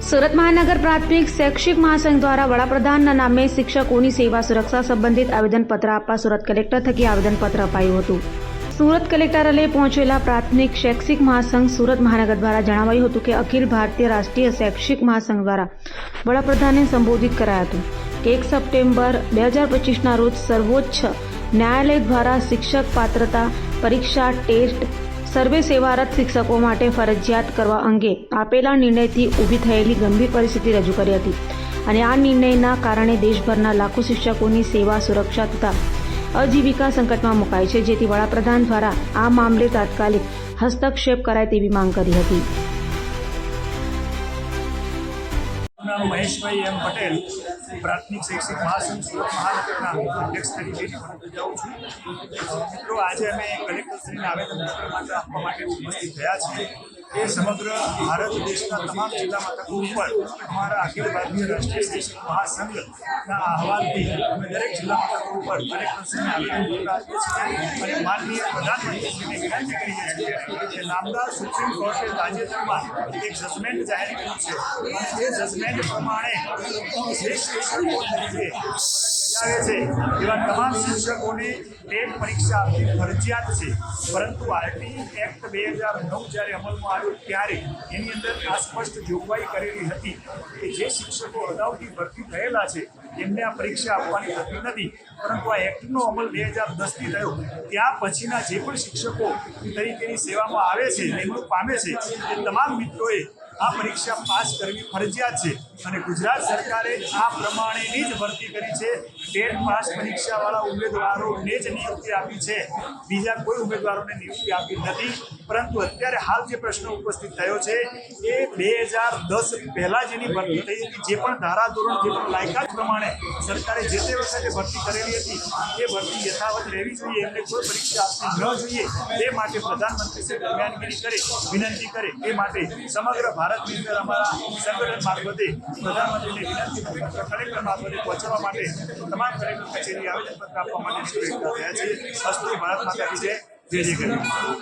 સુરત મહાનગર પ્રાથમિક શૈક્ષિક મહાસંઘ દ્વારા વડાપ્રધાનના નામે શિક્ષકોની સેવા સુરક્ષા સંબંધિત આવેદનપત્ર આપવા સુરત કલેક્ટર થકી આવેદનપત્ર અપાયું હતું. સુરત કલેક્ટરલે પહોંચેલા પ્રાથમિક શૈક્ષિક મહાસંઘ સુરત મહાનગર દ્વારા જણાવાયું હતું કે અખિલ ભારતીય રાષ્ટ્રીય શૈક્ષિક મહાસંઘ દ્વારા વડાપ્રધાનને સંબોધિત કરાયા હતું એક સપ્ટેમ્બર બે હજાર પચીસના રોજ સર્વોચ્ચ ન્યાયાલય દ્વારા શિક્ષક પાત્રતા પરીક્ષા ટેસ્ટ સર્વે સેવારત શિક્ષકો માટે ફરજિયાત કરવા અંગે આપેલા નિર્ણયથી ઊભી થયેલી ગંભીર પરિસ્થિતિ રજૂ કરી હતી. અને આ નિર્ણયના કારણે દેશભરના લાખો શિક્ષકોની સેવા, સુરક્ષા તથા આજીવિકા સંકટમાં મુકાય છે, જેથી વડાપ્રધાન દ્વારા આ મામલે તાત્કાલિક હસ્તક્ષેપ કરાય તેવી માંગ કરી હતી. નામ મહેશભાઈ એમ પટેલ, પ્રાથમિક શૈક્ષિક મહાસંઘ સુરત મહાનગરના અધ્યક્ષ તરીકે ફરજ બજાવું છું. મિત્રો, આજે અમે કલેક્ટરશ્રીને આવેદનપત્ર માટે આપવા માટે ઉપસ્થિત થયા છીએ. એ સમગ્ર ભારત દેશના તમામ જિલ્લા મથકો ઉપર અમારા અખિલ ભારતીય રાષ્ટ્રીય શિક્ષક મહાસંઘના અહેવાલથી અમે દરેક જિલ્લા મથકો ઉપર કલેક્ટરશ્રીને આવેદનપત્ર આપીએ છીએ અને માનનીય પ્રધાનમંત્રીશ્રીને વિનંતી કરીએ છીએ કે લાંબા સુપ્રીમ કોર્ટે તાજેતરમાં એક જજમેન્ટ જાહેર કર્યું છે. અને એ જજમેન્ટ પ્રમાણે શ્રેષ્ઠ શિક્ષકો તરીકે બજાવે છે. એવા તમામ શિક્ષકોને ટેટ પરીક્ષા આપવી ફરજિયાત છે. પરંતુ આરટી એક્ટ બે હજાર નવ જ્યારે અમલમાં આવ્યો ત્યારે એની અંદર આ સ્પષ્ટ જોગવાઈ કરેલી હતી કે જે શિક્ષકો અગાઉથી ભરતી થયેલા છે, એમને આ પરીક્ષા આપવાની થતી નથી. પરંતુ આ એક્ટનો અમલ બે હજાર દસથી થયો. ત્યાં પછીના જે પણ શિક્ષકો તરીકેની સેવામાં આવે છે, નિમણૂક પામે છે, એ તમામ મિત્રોએ આ પરીક્ષા પાસ કરવી ફરજિયાત છે. અને ગુજરાત સરકારે આ પ્રમાણેની જ ભરતી કરી છે. ટેટ પાસ પરીક્ષાવાળા ઉમેદવારોને જ નિયુક્તિ આપી છે. બીજા કોઈ ઉમેદવારોને નિયુક્તિ આપી નથી. પરંતુ અત્યારે હાલ જે પ્રશ્ન ઉપસ્થિત થયો છે, એ બે હજાર દસ પહેલાં જેની ભરતી થઈ હતી, જે પણ ધારાધોરણ, જે પણ લાયકાત પ્રમાણે સરકારે જે તે વખતે ભરતી કરેલી હતી, એ ભરતી યથાવત રહેવી જોઈએ. એમને કોઈ પરીક્ષા આપવી ન જોઈએ. તે માટે પ્રધાનમંત્રી શ્રી દરમિયાનગીરી કરે, વિનંતી કરે. એ માટે સમગ્ર ભારતની અંદર અમારા સંગઠન મારફતે પ્રધાનમંત્રીને વિનંતી કલેક્ટર મારફતે પહોંચવા માટે તમામ કલેક્ટર કચેરી આવેદનપત્ર આપવા માટે એકઠા થયા છે. અસ્તુ ભારત માતા વિશે જય. જય